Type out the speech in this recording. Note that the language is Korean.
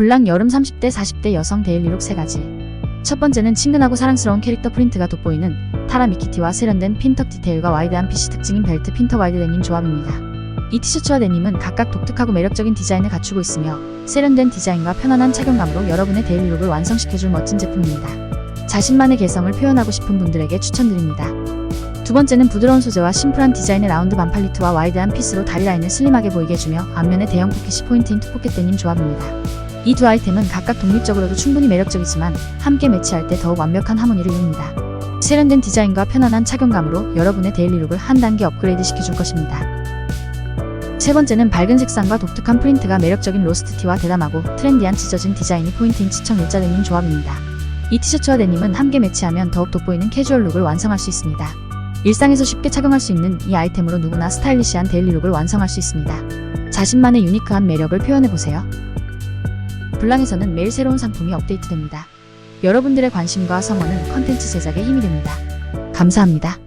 블랑 여름 30대 40대 여성 데일리룩 3가지 첫 번째는 친근하고 사랑스러운 캐릭터 프린트가 돋보이는 타라 미키티와 세련된 핀턱 디테일과 와이드한 핏이 특징인 벨트 핀터 와이드 데님 조합입니다. 이 티셔츠와 데님은 각각 독특하고 매력적인 디자인을 갖추고 있으며 세련된 디자인과 편안한 착용감으로 여러분의 데일리룩을 완성시켜줄 멋진 제품입니다. 자신만의 개성을 표현하고 싶은 분들에게 추천드립니다. 두 번째는 부드러운 소재와 심플한 디자인의 라운드 반팔리트와 와이드한 핏으로 다리 라인을 슬림하게 보이게 해주며 앞면에 대형 포켓이 포인트인 투포켓 데님 조합입니다. 이 두 아이템은 각각 독립적으로도 충분히 매력적이지만 함께 매치할 때 더욱 완벽한 하모니를 이룹니다. 세련된 디자인과 편안한 착용감으로 여러분의 데일리룩을 한 단계 업그레이드 시켜줄 것입니다. 세 번째는 밝은 색상과 독특한 프린트가 매력적인 로스트티와 대담하고 트렌디한 찢어진 디자인이 포인트인 치청 일자 데님 조합입니다. 이 티셔츠와 데님은 함께 매치하면 더욱 돋보이는 캐주얼 룩을 완성할 수 있습니다. 일상에서 쉽게 착용할 수 있는 이 아이템으로 누구나 스타일리시한 데일리룩을 완성할 수 있습니다. 자신만의 유니크한 매력을 표현해보세요. 블랑에서는 매일 새로운 상품이 업데이트됩니다. 여러분들의 관심과 성원은 컨텐츠 제작에 힘이 됩니다. 감사합니다.